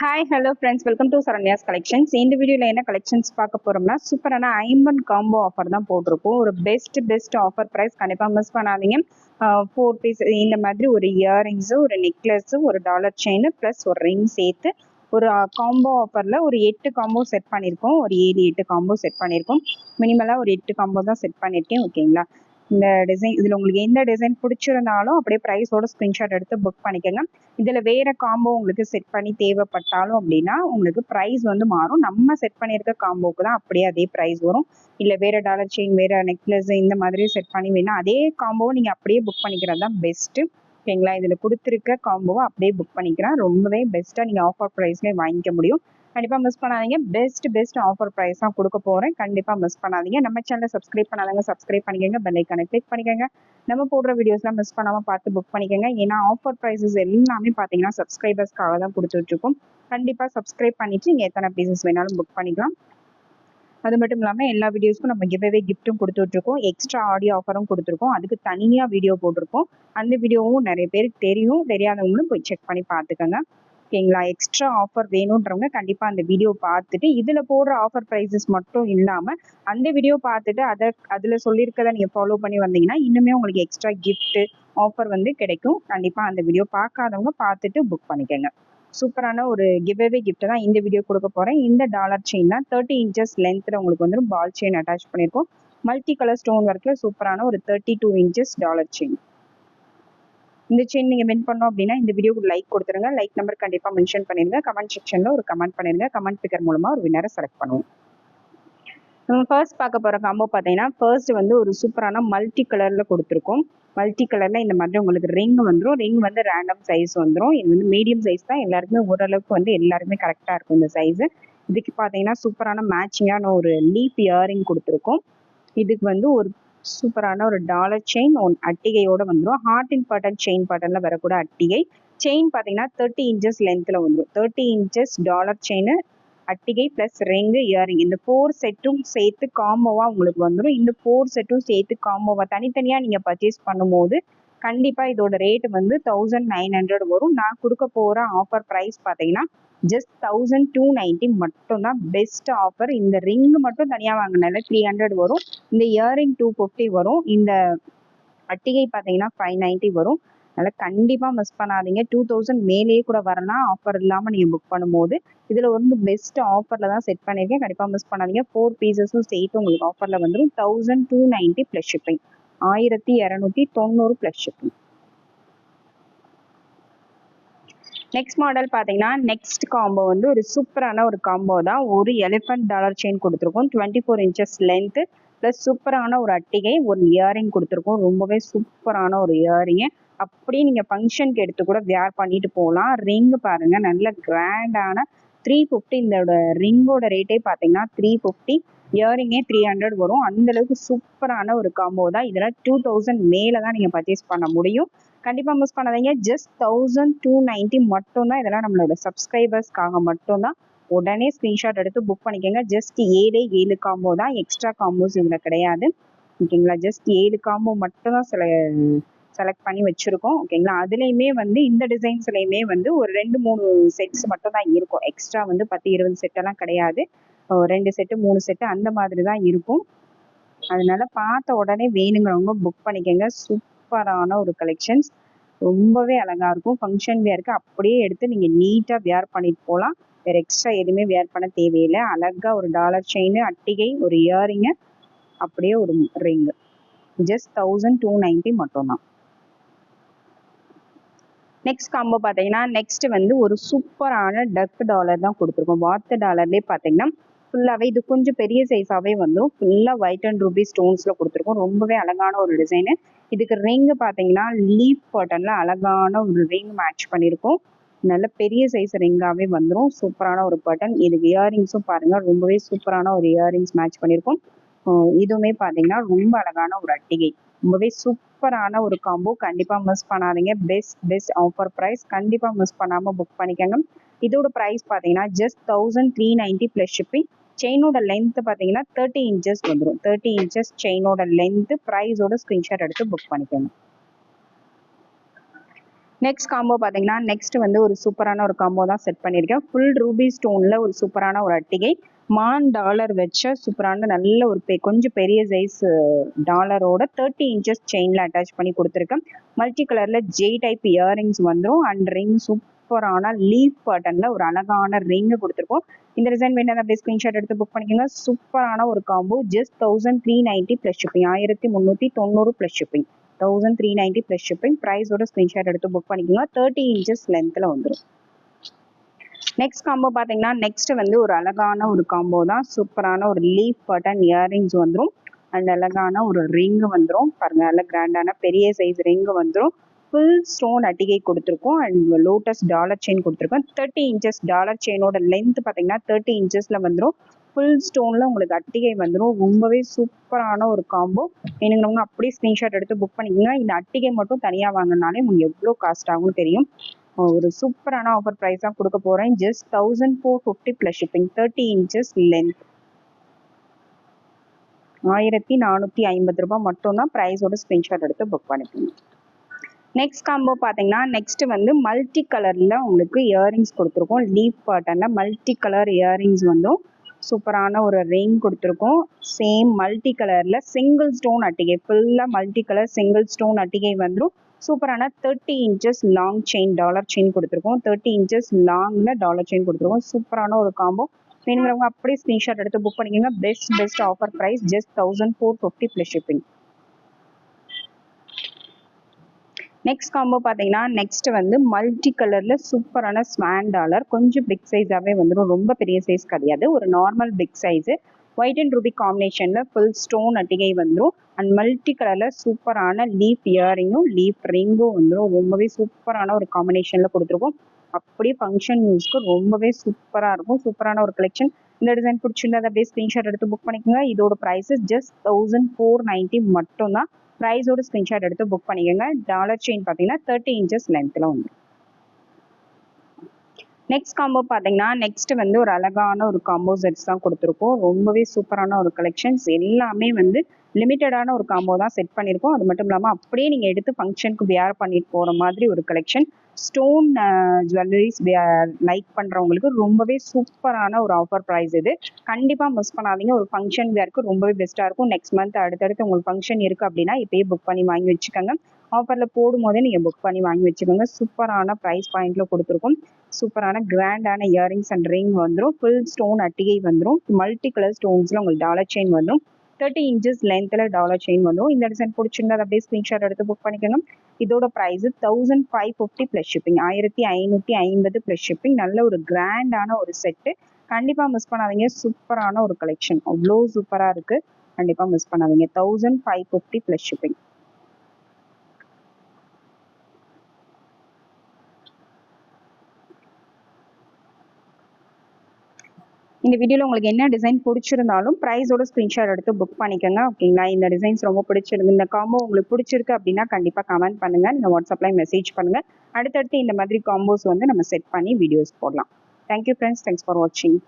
Hi hello friends welcome to Saranya's collections இந்த வீடியோவில் என்ன கலெக்ஷன்ஸ் பார்க்க போகிறோம்னா சூப்பரான ஐம்பன் காம்போ ஆஃபர் தான் போட்டிருக்கோம். ஒரு பெஸ்ட் பெஸ்ட் ஆஃபர் ப்ரைஸ் கண்டிப்பாக மிஸ் பண்ணாதீங்க. ஃபோர் பீஸ் இந்த மாதிரி ஒரு இயரிங்ஸு ஒரு நெக்லஸ்ஸு ஒரு டாலர் செயின் ப்ளஸ் ஒரு ரிங் சேர்த்து ஒரு காம்போ ஆஃபரில் ஒரு எட்டு காம்போ செட் பண்ணியிருக்கோம். ஒரு ஏழு எட்டு காம்போ செட் பண்ணியிருக்கோம். மினிமலாக ஒரு எட்டு காம்போ தான் செட் பண்ணியிருக்கேன். ஓகேங்களா இந்த டிசைன் இதில் உங்களுக்கு எந்த டிசைன் பிடிச்சிருந்தாலும் அப்படியே ப்ரைஸோட ஸ்க்ரீன்ஷாட் எடுத்து புக் பண்ணிக்கோங்க. இதில் வேறு காம்போ உங்களுக்கு செட் பண்ணி தேவைப்பட்டாலும் அப்படின்னா உங்களுக்கு ப்ரைஸ் வந்து மாறும். நம்ம செட் பண்ணியிருக்க காம்போவுக்கு தான் அப்படியே அதே ப்ரைஸ் வரும். இல்லை வேறு டாலர் செயின் வேறு நெக்லஸ் இந்த மாதிரி செட் பண்ணி வேணா அதே காம்போவை நீங்கள் அப்படியே புக் பண்ணிக்கிறது தான் பெஸ்ட்டு ஓகேங்களா இதில் கொடுத்துருக்க காம்போவை அப்படியே புக் பண்ணிக்கிறேன் ரொம்பவே பெஸ்ட்டாக நீங்கள் ஆஃபர் ப்ரைஸ்லேயே வாங்கிக்க முடியும். கண்டிப்பாக மிஸ் பண்ணாதீங்க. பெஸ்ட் பெஸ்ட் ஆஃபர் ப்ரைஸ் தான் கொடுக்க போகிறேன் கண்டிப்பாக மிஸ் பண்ணாதீங்க. நம்ம சேனலை சப்ஸ்கிரைப் பண்ணாதீங்க சப்ஸ்கிரைப் பண்ணிக்கோங்க. பெல் ஐக்கானை கிளிக் பண்ணிக்கோங்க. நம்ம போடுற வீடியோஸ்லாம் மிஸ் பண்ணாமல் பார்த்து புக் பண்ணிக்கோங்க. ஏன்னா ஆஃபர் ப்ரைஸஸ் எல்லாமே பார்த்தீங்கன்னா சப்ஸ்கிரைபர்ஸ்க்காக தான் கொடுத்துட்ருக்கோம். கண்டிப்பாக சப்ஸ்கிரைப் பண்ணிவிட்டு நீங்கள் எத்தனை பீசஸ் வேணாலும் புக் பண்ணிக்கலாம். அது மட்டும் இல்லாமல் எல்லா வீடியோஸ்க்கும் நம்ம கிவ்வே கிஃப்ட்டும் கொடுத்துட்ருக்கோம். எக்ஸ்ட்ரா ஆடியோ ஆஃபரும் கொடுத்துருக்கோம். அதுக்கு தனியாக வீடியோ போட்டிருக்கோம். அந்த வீடியோவும் நிறைய பேருக்கு தெரியும். தெரியாதவங்களும் போய் செக் பண்ணி பார்த்துக்கோங்க. ஓகேங்களா? எக்ஸ்ட்ரா ஆஃபர் வேணுன்றவங்க கண்டிப்பாக அந்த வீடியோ பார்த்துட்டு இதில் போடுற ஆஃபர் ப்ரைஸஸ் மட்டும் இல்லாமல் அந்த வீடியோ பார்த்துட்டு அதை அதில் சொல்லியிருக்கதை நீங்கள் ஃபாலோ பண்ணி வந்தீங்கன்னா இன்னுமே உங்களுக்கு எக்ஸ்ட்ரா கிஃப்ட்டு ஆஃபர் வந்து கிடைக்கும். கண்டிப்பாக அந்த வீடியோ பார்க்காதவங்க பார்த்துட்டு புக் பண்ணிக்கோங்க. சூப்பரான ஒரு கிவ்அவே கிஃப்ட் தான் இந்த வீடியோ கொடுக்க போகிறேன் இந்த டாலர் செயின் தான் தேர்ட்டி இன்ச்சஸ் லென்த்தில் உங்களுக்கு வந்து பால் செயின் அட்டாச் பண்ணியிருக்கோம் மல்டி கலர் ஸ்டோன் ஒர்க்கில் சூப்பரான ஒரு thirty two inches dollar chain இந்த செயின் நீங்கள் வின் பண்ணோம் அப்படின்னா இந்த வீடியோக்கு லைக் கொடுத்துருங்க. லைக் நம்பர் கண்டிப்பாக மென்ஷன் பண்ணிடுங்க கமெண்ட் செக்ஷனில் ஒரு கமெண்ட் பண்ணிடுங்க கமெண்ட் பிக்கர் மூலமாக ஒரு வின்னரை செலக்ட் பண்ணுவோம். நம்ம ஃபர்ஸ்ட் பார்க்க போகிற காம்போ பார்த்தீங்கன்னா ஃபர்ஸ்ட் வந்து ஒரு சூப்பரான மல்டி கலரில் கொடுத்துருக்கோம். மல்டி கலரில் இந்த மாதிரி உங்களுக்கு ரிங் வந்துடும் ரிங் வந்து ரேண்டம் சைஸ் வந்துடும் இது வந்து மீடியம் சைஸ் தான். எல்லாருக்குமே ஓரளவுக்கு வந்து எல்லாருமே கரெக்டாக இருக்கும் இந்த சைஸு இதுக்கு பார்த்தீங்கன்னா சூப்பரான மேட்சிங்கான ஒரு லீப் இயரிங் கொடுத்துருக்கோம். இதுக்கு வந்து ஒரு சூப்பரான ஒரு டாலர் செயின் ஒன் அட்டிகையோட வந்துடும் ஹார்ட் இன் பட்டன் செயின் பட்டனில் வரக்கூட அட்டிகை. செயின் பார்த்தீங்கன்னா தேர்ட்டி இன்ச்சஸ் லென்த்தில் வந்துடும் தேர்ட்டி இன்ச்சஸ் டாலர் செயின் அட்டிகை ப்ளஸ் ரிங்கு இயரிங் இந்த ஃபோர் செட்டும் சேர்த்து காம்போவாக உங்களுக்கு வந்துடும் இந்த ஃபோர் செட்டும் சேர்த்து காம்போவாக தனித்தனியாக நீங்கள் பர்ச்சேஸ் பண்ணும்போது கண்டிப்பாக இதோட ரேட் வந்து தௌசண்ட் நைன் ஹண்ட்ரட் வரும். நான் கொடுக்க போகிற ஆஃபர் ப்ரைஸ் பார்த்தீங்கன்னா ஜஸ்ட் தௌசண்ட் டூ நைன்ட்டி மட்டும்தான் பெஸ்ட் ஆஃபர் இந்த ரிங் மட்டும் தனியாக வாங்கினால த்ரீ ஹண்ட்ரட் வரும். இந்த இயரிங் டூ ஃபிஃப்டி வரும். இந்த அட்டிகை பார்த்தீங்கன்னா ஃபைவ் நைன்ட்டி வரும். அதனால் கண்டிப்பாக மிஸ் பண்ணாதீங்க. டூ தௌசண்ட் மேலேயே கூட வரலாம். ஆஃபர் இல்லாமல் நீங்கள் புக் பண்ணும்போது. இதில் வந்து பெஸ்ட் ஆஃபரில் தான் செட் பண்ணியிருக்கேன். கண்டிப்பாக மிஸ் பண்ணாதீங்க. ஃபோர் பீசஸும் சேர்த்து உங்களுக்கு ஆஃபரில் வந்துடும் thousand two ninety plus shipping ஆயிரத்தி இரநூத்தி தொண்ணூறு ப்ளஸ் ஷிப்பிங் நெக்ஸ்ட் மாடல் பார்த்தீங்கன்னா நெக்ஸ்ட் காம்போ வந்து ஒரு சூப்பரான ஒரு காம்போ தான். ஒரு எலிஃபண்ட் டாலர் செயின் கொடுத்துருக்கோம். Twenty four inches length plus சூப்பரான ஒரு அட்டிகை ஒரு இயரிங் கொடுத்துருக்கோம். ரொம்பவே சூப்பரான ஒரு இயரிங்கு அப்படியே நீங்கள் ஃபங்க்ஷனுக்கு எடுத்து கூட வேர் பண்ணிட்டு போகலாம். ரிங்கு பாருங்கள் நல்ல கிராண்டான த்ரீ ஃபிஃப்டி இதோட ரிங்கோட ரேட்டே பார்த்தீங்கன்னா த்ரீ ஃபிஃப்டி இயரிங்கே த்ரீ ஹண்ட்ரட் வரும். அந்தளவுக்கு சூப்பரான ஒரு காம்போ தான். இதில் டூ தௌசண்ட் மேலே தான் நீங்கள் பர்ச்சேஸ் பண்ண முடியும். கண்டிப்பாக மிஸ் பண்ணாதீங்க. ஜஸ்ட் தௌசண்ட் டூ நைன்ட்டி மட்டும்தான் இதெல்லாம் நம்மளோட சப்ஸ்கிரைபர்ஸ்க்காக மட்டும்தான். உடனே ஸ்க்ரீன்ஷாட் எடுத்து புக் பண்ணிக்கோங்க. ஜஸ்ட் ஏழே ஏழு காம்போ தான். எக்ஸ்ட்ரா காம்போஸ் இதில் கிடையாது. ஓகேங்களா ஜஸ்ட் ஏழு காம்போ மட்டும்தான் சில செலக்ட் பண்ணி வச்சுருக்கோம். ஓகேங்களா அதுலேயுமே வந்து இந்த டிசைன்ஸ்லையுமே வந்து ஒரு ரெண்டு மூணு செட்ஸ் மட்டும் தான் இருக்கும். எக்ஸ்ட்ரா வந்து பத்து இருபது செட்டெல்லாம் கிடையாது. ரெண்டு செட்டு மூணு செட்டு அந்த மாதிரி தான் இருக்கும். அதனால பார்த்த உடனே வேணுங்கிறவங்க புக் பண்ணிக்கோங்க. சூப்பரான ஒரு கலெக்ஷன்ஸ் ரொம்பவே அழகாக இருக்கும். ஃபங்க்ஷன் வேருக்கு அப்படியே எடுத்து நீங்கள் நீட்டாக வேர் பண்ணிட்டு போகலாம். வேறு எக்ஸ்ட்ரா எதுவுமே வேர் பண்ண தேவையில்லை. அழகாக ஒரு டாலர் செயின் அட்டிகை ஒரு இயரிங்கு அப்படியே ஒரு ring just thousand two ninety மட்டும்தான். நெக்ஸ்ட் காம்போ பார்த்தீங்கன்னா நெக்ஸ்ட் வந்து ஒரு சூப்பரான டக் டாலர் தான் கொடுத்துருக்கோம். வாத்து டாலர்லேயே பார்த்தீங்கன்னா ஃபுல்லாகவே இது கொஞ்சம் பெரிய சைஸாகவே வந்துடும் ஃபுல்லாக ஒயிட் அண்ட் ரூபி ஸ்டோன்ஸில் கொடுத்துருக்கோம். ரொம்பவே அழகான ஒரு டிசைனு இதுக்கு ரிங்கு பார்த்தீங்கன்னா லீஃப் பட்டனில் அழகான ஒரு ரிங் மேட்ச் பண்ணியிருக்கோம் நல்ல பெரிய சைஸ் ரிங்காகவே வந்துடும் சூப்பரான ஒரு பட்டன் இதுக்கு இயரிங்ஸும் பாருங்கள் ரொம்பவே சூப்பரான ஒரு இயரிங்ஸ் மேட்ச் பண்ணியிருக்கோம் இதுவுமே பார்த்தீங்கன்னா ரொம்ப அழகான ஒரு அட்டிகை. ரொம்பவே சூப்பரான ஒரு காம்போ கண்டிப்பாக மிஸ் பண்ணாதீங்க. பெஸ்ட் பெஸ்ட் ஆஃபர் ப்ரைஸ் கண்டிப்பாக மிஸ் பண்ணாமல் புக் பண்ணிக்கோங்க. இதோட ப்ரைஸ் பார்த்தீங்கன்னா just thousand three ninety plus shipping செயினோட length பார்த்தீங்கன்னா தேர்ட்டி இன்ச்சஸ் வந்துடும் தேர்ட்டி இன்ச்சஸ் செயினோட லென்த் ப்ரைஸோட ஸ்க்ரீன்ஷாட் எடுத்து புக் பண்ணிக்கோங்க. நெக்ஸ்ட் காம்போ பார்த்தீங்கன்னா நெக்ஸ்ட் வந்து ஒரு சூப்பரான ஒரு காம்போ தான் செட் பண்ணியிருக்கேன். ஃபுல் ரூபி ஸ்டோனில் ஒரு சூப்பரான ஒரு அட்டிகை. மான் டாலர் வச்ச சூப்பரான நல்ல ஒரு பெ கொஞ்சம் பெரிய சைஸ் டாலரோட தேர்ட்டி இன்ச்சஸ் செயினில் அட்டாச் பண்ணி கொடுத்துருக்கேன். மல்டி கலரில் ஜே டைப் இயரிங்ஸ் வந்துடும் அண்ட் ரிங் சூப்பரான லீஃப் பட்டனில் ஒரு அழகான ரிங்கு கொடுத்துருக்கோம். இந்த டிசைன் வேணும் அப்படியே ஸ்க்ரீன்ஷாட் எடுத்து புக் பண்ணிக்கோங்க. சூப்பரான ஒரு combo just thousand three ninety plus shipping ஆயிரத்தி முந்நூற்றி தொண்ணூறு plus shipping thousand three ninety plus shipping ப்ரைஸோட screenshot எடுத்து புக் பண்ணிக்கோங்க. தேர்ட்டி இன்ச்சஸ் லென்த்தில் வந்துடும் நெக்ஸ்ட் காம்போ பார்த்தீங்கன்னா நெக்ஸ்ட் வந்து ஒரு அழகான ஒரு காம்போ தான். சூப்பரான ஒரு லீஃப் பட்டன் இயரிங்ஸ் வந்துடும் அண்ட் அழகான ஒரு ரிங்கு வந்துடும் பாருங்க நல்ல கிராண்டான பெரிய சைஸ் ரிங்கு வந்துடும் ஃபுல் ஸ்டோன் அட்டிகை கொடுத்துருக்கோம். அண்ட் லோட்டஸ் டாலர் செயின் கொடுத்துருக்கோம். தேர்ட்டி இன்ச்சஸ் டாலர் செயினோட லென்த் பார்த்தீங்கன்னா தேர்ட்டி இன்ச்சஸில் வந்துடும் ஃபுல் ஸ்டோனில் உங்களுக்கு அட்டிகை வந்துடும் ரொம்பவே சூப்பரான ஒரு காம்போ வேணுங்கிறவங்க அப்படியே ஸ்க்ரீன்ஷாட் எடுத்து புக் பண்ணிக்கோங்க. இந்த அட்டிகை மட்டும் தனியாக வாங்கினாலே உங்களுக்கு எவ்வளோ காஸ்ட் ஆகும்னு தெரியும். ஒரு சூப்பரான ஆஃபர் ப்ரைஸ் தான் கொடுக்க போகிறேன் just thousand four fifty plus shipping thirty inches length ஆயிரத்தி நானூற்றி ஐம்பது ரூபாய் மட்டும்தான் ப்ரைஸோட ஸ்க்ரீன்ஷாட் எடுத்து புக் பண்ணிக்கணும் நெக்ஸ்ட் காம்போ பார்த்தீங்கன்னா நெக்ஸ்ட் வந்து மல்டி கலரில் உங்களுக்கு இயரிங்ஸ் கொடுத்துருக்கோம். லீப் பாட்டனில் மல்டி கலர் இயரிங்ஸ் வந்தும் சூப்பரான ஒரு ரிங் கொடுத்துருக்கோம். சேம் மல்டி கலரில் சிங்கிள் ஸ்டோன் அட்டிகை ஃபுல்லாக மல்டி கலர் சிங்கிள் ஸ்டோன் அட்டிகை வந்துடும் சூப்பரான thirty inches long chain dollar chain கொடுத்துருக்கோம். தேர்ட்டி இன்ச்சஸ் லாங்கில் டாலர் செயின் கொடுத்துருக்கோம். சூப்பரான ஒரு காம்போ வேணுங்கிறவங்க அப்படியே ஸ்க்ரீன்ஷாட் எடுத்து புக் பண்ணிக்கோங்க. Best best offer price just thousand four fifty plus shipping next combo பார்த்தீங்கன்னா நெக்ஸ்ட் வந்து மல்டி கலரில் சூப்பரான ஸ்வான் டாலர் கொஞ்சம் பிக் சைஸாகவே வந்துடும் ரொம்ப பெரிய சைஸ் கிடையாது. ஒரு normal big size white and ruby காம்பினேஷனில் ஃபுல் ஸ்டோன் அட்டிகை வந்துடும் அண்ட் மல்டி கலரில் சூப்பரான லீஃப் இயரிங்கும் லீஃப் ரிங்கும் வந்துடும் ரொம்பவே சூப்பரான ஒரு காம்பினேஷனில் கொடுத்துருக்கோம். அப்படியே ஃபங்க்ஷன் யூஸ்க்கு ரொம்பவே சூப்பராக இருக்கும். சூப்பரான ஒரு கலெக்ஷன் இந்த டிசைன் பிடிச்சிருந்தா அப்படியே ஸ்க்ரீன்ஷாட் எடுத்து புக் பண்ணிக்கோங்க. இதோட prices just thousand four ninety மட்டும்தான். ப்ரைஸோட ஸ்க்ரீன்ஷாட் எடுத்து புக் பண்ணிக்கோங்க. டாலர் செயின் பார்த்தீங்கன்னா தேர்ட்டி இன்ச்சஸ் லென்த்தில் வந்து நெக்ஸ்ட் காம்போ பார்த்தீங்கன்னா நெக்ஸ்ட் வந்து ஒரு அழகான ஒரு காம்போ செட்ஸ் தான் கொடுத்துருக்கோம். ரொம்பவே சூப்பரான ஒரு கலெக்ஷன்ஸ் எல்லாமே வந்து லிமிட்டடான ஒரு காம்போ தான் செட் பண்ணியிருக்கோம். அது மட்டும் இல்லாமல் அப்படியே நீங்கள் எடுத்து ஃபங்க்ஷனுக்கு வியர் பண்ணிட்டு போகிற மாதிரி ஒரு கலெக்ஷன் ஸ்டோன் ஜுவல்லரிஸ் லைக் பண்ணுறவங்களுக்கு ரொம்பவே சூப்பரான ஒரு ஆஃபர் ப்ரைஸ் இது. கண்டிப்பாக மிஸ் பண்ணாதீங்க. ஒரு ஃபங்க்ஷன் வியருக்கு ரொம்பவே பெஸ்ட்டாக இருக்கும். நெக்ஸ்ட் மந்த் அடுத்தடுத்து உங்களுக்கு ஃபங்க்ஷன் இருக்குது அப்படின்னா இப்போயே புக் பண்ணி வாங்கி வச்சுக்கோங்க. ஆஃபரில் போடும் போதே நீங்கள் புக் பண்ணி வாங்கி வச்சுக்கோங்க. சூப்பரான ப்ரைஸ் பாயிண்டில் கொடுத்துருக்கோம். சூப்பரான கிராண்டான இயரிங்ஸ் அண்ட் ரிங் வந்துடும் ஃபுல் ஸ்டோன் அட்டிகை வந்துடும் மல்டி கலர் ஸ்டோன்ஸில் உங்களுக்கு டாலர் செயின் வந்துடும் தேர்ட்டி இன்ச்சஸ் லென்த்தில் டாலர் செயின் வந்துடும் இந்த டிசைன் பிடிச்சிருந்தா அப்படியே ஸ்க்ரீன்ஷாட் எடுத்து புக் பண்ணிக்கோங்க இதோட price thousand five fifty plus shipping ஆயிரத்தி ஐநூற்றி ஐம்பது ப்ளஸ் ஷிப்பிங் நல்ல ஒரு கிராண்டான ஒரு செட்டு கண்டிப்பாக மிஸ் பண்ணாதீங்க. சூப்பரான ஒரு கலெக்ஷன் அவ்வளோ சூப்பராக இருக்குது கண்டிப்பாக மிஸ் பண்ணாதீங்க. Thousand five fifty plus shipping இந்த வீடியோவில் உங்களுக்கு என்ன டிசைன் பிடிச்சிருந்தாலும் ப்ரைஸோட ஸ்க்ரீன்ஷாட் எடுத்து புக் பண்ணிக்கோங்க ஓகேங்களா இந்த டிசைன்ஸ் ரொம்ப பிடிச்சிருக்கு. இந்த காம்போ உங்களுக்கு பிடிச்சிருக்கு அப்படின்னா கண்டிப்பாக கமெண்ட் பண்ணுங்கள் நீங்கள் வாட்ஸ்அப்பில் மெசேஜ் பண்ணுங்கள் அடுத்தடுத்து இந்த மாதிரி காம்போஸ் வந்து நம்ம செட் பண்ணி வீடியோஸ் போடலாம். தேங்க்யூ ஃப்ரெண்ட்ஸ் தேங்க்ஸ் ஃபார் வாட்சிங்